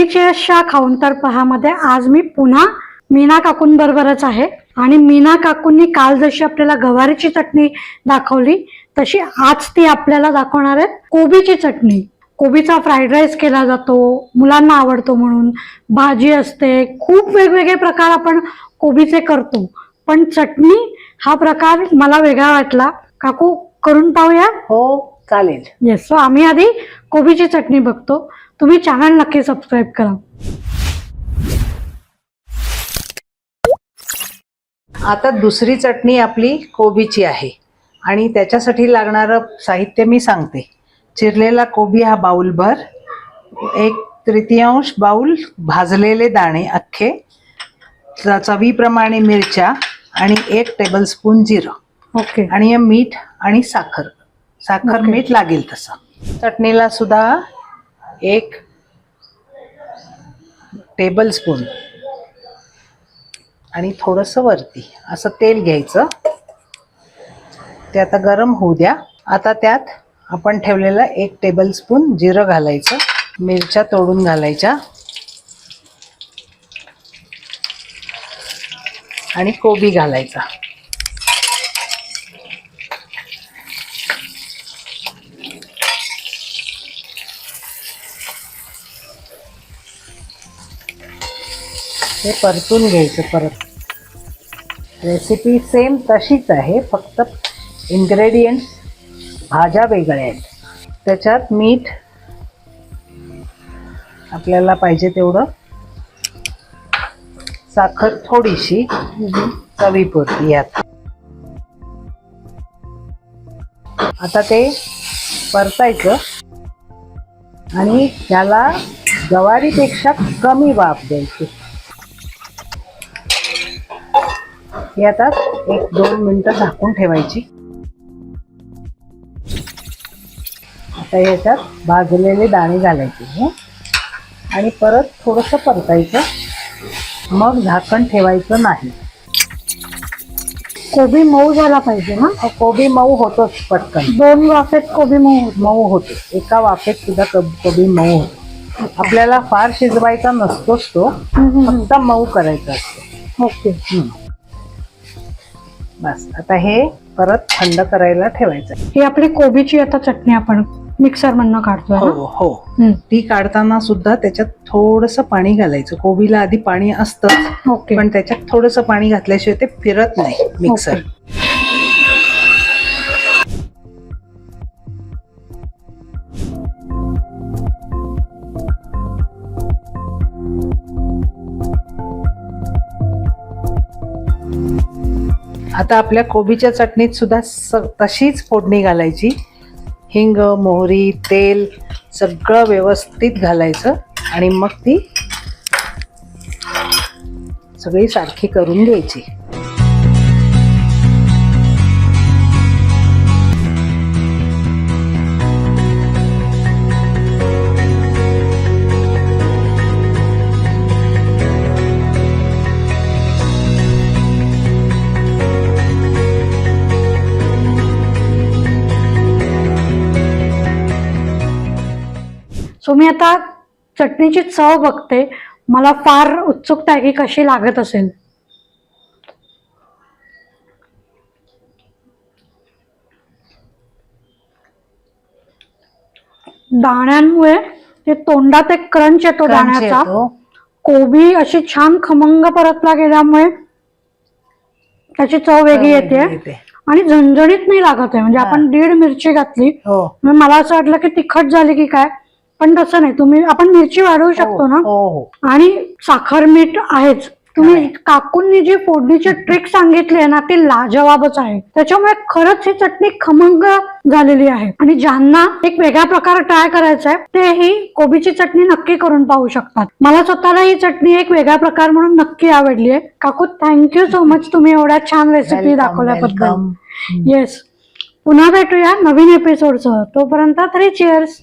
Three चेअर्सच्या खाऊन तर पहामध्ये आज मी पुन्हा मीना काकूंबरोबरच आहे. आणि मीना काकूंनी काल जशी आपल्याला गवारीची चटणी दाखवली तशी आज ती आपल्याला दाखवणार आहेत कोबीची चटणी. कोबीचा फ्राईड राईस केला जातो मुलांना आवडतो म्हणून. भाजी असते खूप वेगवेगळे प्रकार आपण कोबीचे करतो. पण चटणी हा प्रकार मला वेगळा वाटला. काकू करून पाहूया? हो. चालेल. येस सो आम्ही आधी कोबीची चटणी बघतो. तुम्ही चॅनल नक्की सबस्क्राईब करा. आता दुसरी चटणी आपली कोबीची आहे. आणि त्याच्यासाठी लागणारं साहित्य मी सांगते. चिरलेला कोबी हा बाऊलभर एक तृतीयांश बाऊल भाजलेले दाणे अख्खे चवीप्रमाणे मिरच्या आणि एक टेबलस्पून जिरं. ओके आणि मीठ आणि साखर. साखर. मीठ लागेल तसं. चटणीला सुद्धा एक टेबलस्पून आणि थोडंसं वरती असं तेल घ्यायचं. ते आता गरम होऊ द्या. आता त्यात आपण ठेवलेलं एक टेबलस्पून जिरं घालायचं. मिरच्या तोडून घालायच्या. आणि कोबी घालायचा. हे परतून घ्यायचं परत. रेसिपी सेम तशीच आहे फक्त इन्ग्रेडियंट्स भाज्या वेगळ्या आहेत. त्याच्यात मीठ आपल्याला पाहिजे तेवढं. साखर थोडीशी चवीपुरती यात. आता ते परतायचं. आणि त्याला गवारीपेक्षा कमी वाफ द्यायची. ही आता एक दोन मिनिटं झाकून ठेवायची. आता याच्यात भाजलेले दाणे घालायचे हे. आणि परत थोडंसं परतायचं. मग झाकण ठेवायचं नाही. कोबी मऊ झाला पाहिजे ना? अहो, कोबी मऊ होतोच पटकन. दोन वाफेत कोबी मऊ होतो. मऊ होतो. एका वाफेत सुद्धा कब- कोबी मऊ होतो. आपल्याला फार शिजवायचा नसतोच तो. हम्म, हम्म, फक्त मऊ करायचा असतो. हम्म. ओके. हम्म. बस आता हे परत थंड करायला ठेवायचं ही आपली कोबीची आता चटणी आपण मिक्सर मधनं काढतोय हो? हो. ती काढताना सुद्धा त्याच्यात थोडस पाणी घालायचं. कोबीला आधी पाणी असतं पण त्याच्यात थोडस पाणी घातल्याशिवाय ते फिरत नाही मिक्सर आता आपल्या कोबीच्या चटणीत सुद्धा स तशीच फोडणी घालायची. हिंग मोहरी तेल सगळं व्यवस्थित घालायचं आणि मग ती सगळी सारखी करून घ्यायची. सो मी आता चटणीची चव बघते मला फार उत्सुकता आहे की कशी लागत असेल दाण्यांमुळे ते तोंडात एक क्रंच येतो दाण्याचा. कोबी अशी छान खमंग परतला गेल्यामुळे त्याची चव वेगळी येते. आणि झणझणीत नाही लागत आहे म्हणजे. आपण दीड मिरची घातली हो मग मला असं वाटलं की तिखट झाली की काय पण तसं नाही. तुम्ही आपण मिरची वाढवू शकतो ना? हो हो. आणि साखर मीठ आहेच. तुम्ही. काकूंनी जी फोडणीची ट्रिक सांगितली ना ती लाजवाबच आहे. त्याच्यामुळे खरंच ही चटणी खमंग झालेली आहे. आणि ज्यांना एक वेगळा प्रकार ट्राय करायचा आहे ते ही कोबीची चटणी नक्की करून पाहू शकतात. मला स्वतःला ही चटणी एक वेगळा प्रकार म्हणून नक्की आवडली आहे. काकू थँक्यू सो मच तुम्ही एवढ्या छान रेसिपी दाखवल्याबद्दल. येस पुन्हा भेटूया नवीन एपिसोडसह तोपर्यंत तरी चेअर्स